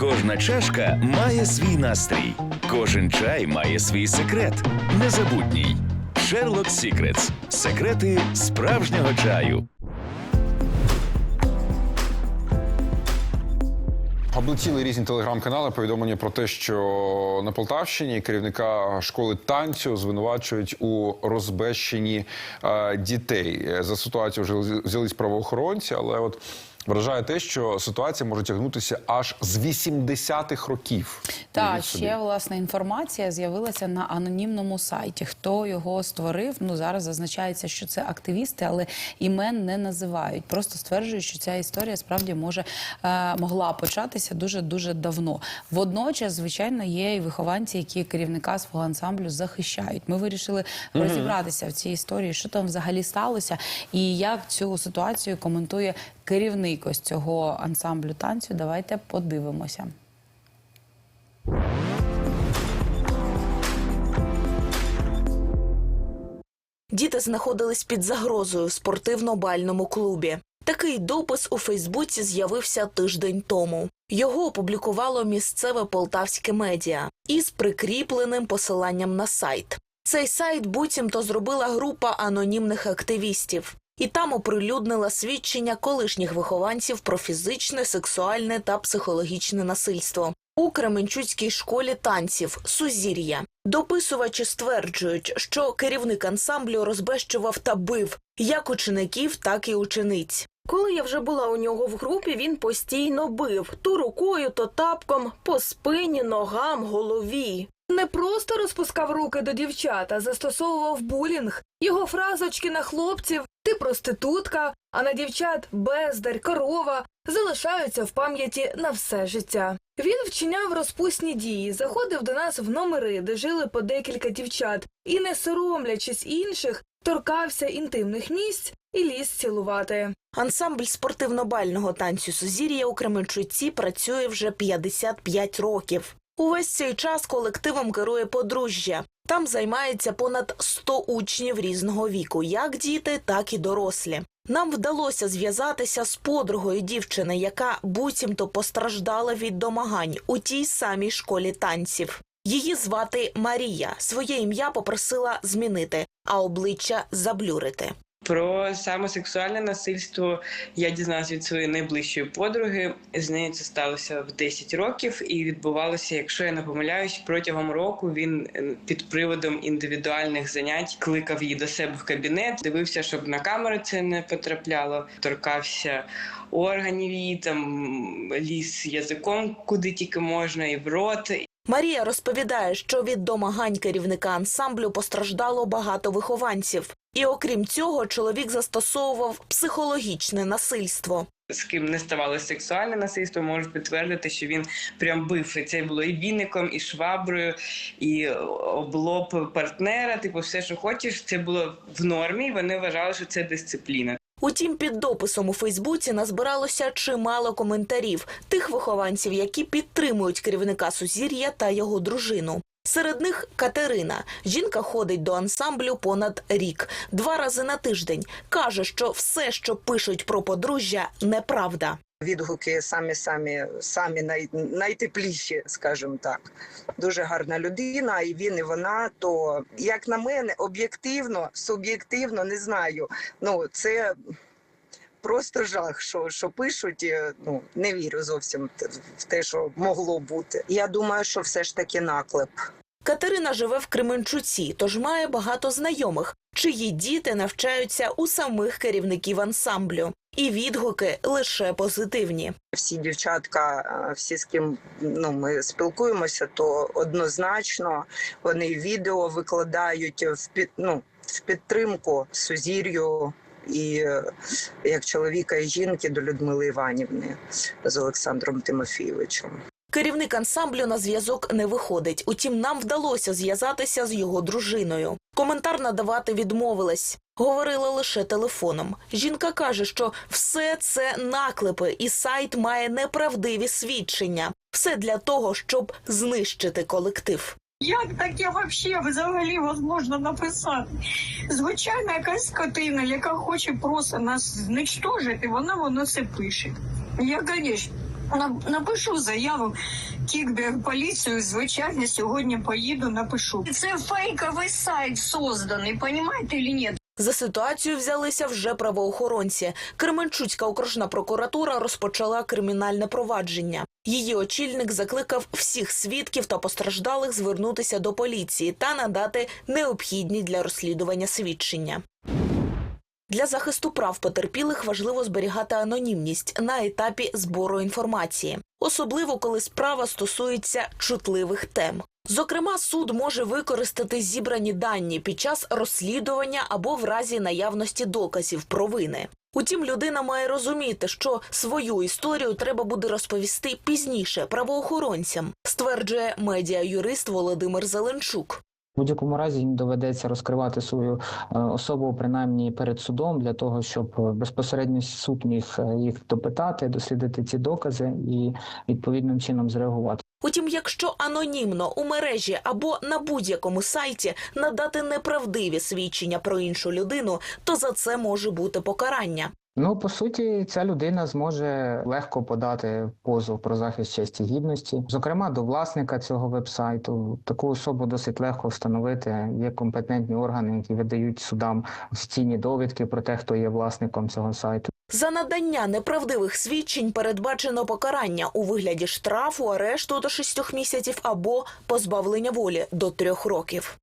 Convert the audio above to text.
Кожна чашка має свій настрій, кожен чай має свій секрет. Незабутній. Sherlock Secrets. Секрети справжнього чаю. Облетіли різні телеграм-канали повідомлення про те, що на Полтавщині керівника школи танцю звинувачують у розбещенні е, дітей. Е, За ситуацію вже взялись правоохоронці, але от вражає те, що ситуація може тягнутися аж з 80-х років. Та ще власне інформація з'явилася на анонімному сайті. Хто його створив? Ну зараз зазначається, що це активісти, але імен не називають. Просто стверджують, що ця історія справді може е, могла початися дуже дуже давно. Водночас, звичайно, є і вихованці, які керівника свого ансамблю захищають. Ми вирішили розібратися в цій історії, що там взагалі сталося, і як цю ситуацію коментує керівник ось цього ансамблю танцю. Давайте подивимося. Діти знаходились під загрозою в спортивно-бальному клубі. Такий допис у Фейсбуці з'явився тиждень тому. Його опублікувало місцеве полтавське медіа із прикріпленим посиланням на сайт. Цей сайт буцімто зробила група анонімних активістів, і там оприлюднила свідчення колишніх вихованців про фізичне, сексуальне та психологічне насильство у Кременчуцькій школі танців Сузір'я. Дописувачі стверджують, що керівник ансамблю розбещував та бив як учеників, так і учениць. Коли я вже була у нього в групі, він постійно бив то рукою, то тапком, по спині, ногам, голові. Не просто розпускав руки до дівчат, застосовував булінг. Його фразочки на хлопців ти проститутка, а на дівчат бездар, корова залишаються в пам'яті на все життя. Він вчиняв розпусні дії, заходив до нас в номери, де жили по декілька дівчат, і, не соромлячись інших, торкався інтимних місць і ліз цілувати. Ансамбль спортивно-бального танцю Сузір'я у Кременчуці працює вже 55 років. Увесь цей час колективом керує подружжя. Там займається понад 100 учнів різного віку, як діти, так і дорослі. Нам вдалося зв'язатися з подругою дівчини, яка буцімто постраждала від домагань у тій самій школі танців. Її звати Марія. Своє ім'я попросила змінити, а обличчя заблюрити. Про саме сексуальне насильство я дізналася від своєї найближчої подруги. З нею це сталося в 10 років, і відбувалося, якщо я не помиляюсь, протягом року він е, під приводом індивідуальних занять кликав її до себе в кабінет, дивився, щоб на камери це не потрапляло, торкався органів її там ліз язиком, куди тільки можна, і в рот. Марія розповідає, що від домагань керівника ансамблю постраждало багато вихованців. І окрім цього, чоловік застосовував психологічне насильство. з ким не ставалося сексуальне насильство, можу підтвердити, що він прям бив. І це було і віником, і шваброю, і облоб партнера. Типу, все, що хочеш, це було в нормі. Вони вважали, що це дисципліна. Утім, під дописом у Фейсбуці назбиралося чимало коментарів тих вихованців, які підтримують керівника Сузір'я та його дружину. Серед них Катерина. Жінка ходить до ансамблю понад рік, два рази на тиждень. каже, що все, що пишуть про подружжя, неправда. Відгуки самі самі самі най, найтепліші, скажімо так. Дуже гарна людина, і він, і вона. То як на мене, об'єктивно, суб'єктивно не знаю. Ну це просто жах, що, що пишуть. Ну не вірю зовсім в те, що могло бути. Я думаю, що все ж таки наклеп. Катерина живе в Кременчуці, тож має багато знайомих, чиї діти навчаються у самих керівників ансамблю. І відгуки лише позитивні. всі дівчатка, е, всі з ким ну ми спілкуємося, то однозначно вони відео викладають в під ну, в підтримку сузір'ю і е, як чоловіка і жінки до Людмили Іванівни з Олександром Тимофійовичем. Керівник ансамблю на зв'язок не виходить. Утім, нам вдалося зв'язатися з його дружиною. Коментар надавати відмовилась. Говорила лише телефоном. Жінка каже, що все це наклепи, і сайт має неправдиві свідчення. Все для того, щоб знищити колектив. Як таке вообще взагалі можна написати? Звичайна якась скотина, яка хоче просто нас знищити, вона воно це пише. Я, звісно, Напишу заяву кікбек в поліцію. Звичайно, сьогодні поїду, напишу. Це фейковий сайт созданий, понімаєте чи ні? За ситуацію взялися вже правоохоронці. Кременчуцька окружна прокуратура розпочала кримінальне провадження. Її очільник закликав всіх свідків та постраждалих звернутися до поліції та надати необхідні для розслідування свідчення. Для захисту прав потерпілих важливо зберігати анонімність на етапі збору інформації, особливо коли справа стосується чутливих тем. Зокрема, суд може використати зібрані дані під час розслідування або в разі наявності доказів провини. Утім, людина має розуміти, що свою історію треба буде розповісти пізніше правоохоронцям, стверджує медіа-юрист Володимир Зеленчук. Будь-якому разі їм доведеться розкривати свою е, особу принаймні перед судом для того, щоб е, безпосередньо суд міг е, їх допитати, дослідити ці докази і відповідним чином зреагувати. Утім, якщо анонімно у мережі або на будь-якому сайті надати неправдиві свідчення про іншу людину, то за це може бути покарання. Ну по суті, ця людина зможе легко подати позов про захист честі гідності, зокрема до власника цього вебсайту. Таку особу досить легко встановити. Є компетентні органи, які видають судам офіційні довідки про те, хто є власником цього сайту. За надання неправдивих свідчень передбачено покарання у вигляді штрафу, арешту до 6 місяців або позбавлення волі до 3 років.